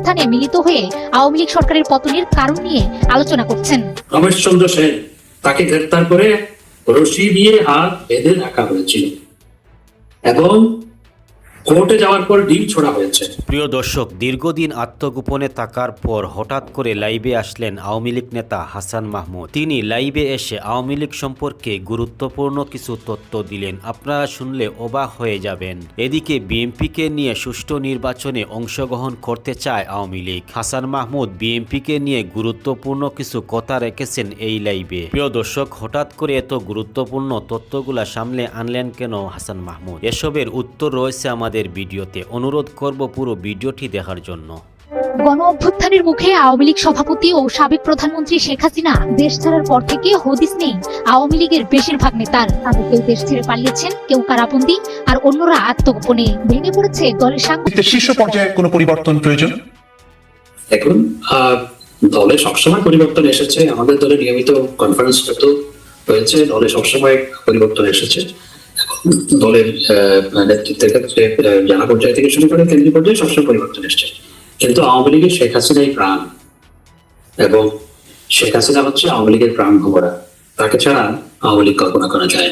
স্থানে মিলিত হয়ে আওয়ামী লীগ সরকারের পতনের কারণ নিয়ে আলোচনা করছেন। রমেশচন্দ্র সেন তাকে গ্রেফতার করে রশি দিয়ে হাত বেঁধে রাখা হয়েছিল এবং কোর্টে যাওয়ার পর ডিম ছোড়া হয়েছে। প্রিয় দর্শক, দীর্ঘদিন আত্মগোপনে থাকার পর হঠাৎ করে লাইভে আসলেন আওয়ামী লীগ নেতা হাসান মাহমুদ। তিনি লাইভে এসে আওয়ামী লীগ সম্পর্কে গুরুত্বপূর্ণ কিছু তথ্য দিলেন। আপনারা শুনলে অবাক হয়ে যাবেন। এদিকে বিএনপিকে নিয়ে সুষ্ঠু নির্বাচনে অংশগ্রহণ করতে চায় আওয়ামী লীগ। হাসান মাহমুদ বিএনপিকে নিয়ে গুরুত্বপূর্ণ কিছু কথা রেখেছেন এই লাইভে। প্রিয় দর্শক, হঠাৎ করে এত গুরুত্বপূর্ণ তথ্যগুলা সামনে আনলেন কেন হাসান মাহমুদ? এসবের উত্তর রয়েছে আমাদের ভিডিওতে অনুরোধ করব পুরো ভিডিওটি দেখার জন্য। গণ অভ্যুত্থানের মুখে আওয়ামী লীগ সভাপতি ও সাবেক প্রধানমন্ত্রী শেখ হাসিনা দেশ ছাড়ার পর থেকে হদিস নেই। আওয়ামী লীগের বেশিরভাগ নেতার তাদের কেউ দেশ ছেড়ে পালিয়েছেন কেউ কারাবন্দি আর অন্যরা আত্মগোপনে ভেঙে পড়েছে দলের সাংগঠনিক শীর্ষ পর্যায়ে কোনো পরিবর্তন প্রয়োজন? দেখুন দলে সবসময় পরিবর্তন এসেছে। আমাদের দলে নিয়মিত কনফারেন্স হতো হয়েছে। দলে সবসময় পরিবর্তন এসেছে। দলের নেতৃত্বের ক্ষেত্রে জেলা পর্যায় থেকে শুরু করে কেন্দ্রীয় পর্যায়ে সবসময় পরিবর্তন এসছে। কিন্তু আওয়ামী লীগের শেখ হাসিনাই প্রাণ। এবং শেখ হাসিনা হচ্ছে আওয়ামী লীগের প্রাণ ঘোরা তাকে ছাড়া আওয়ামী লীগ কল্পনা করা যায়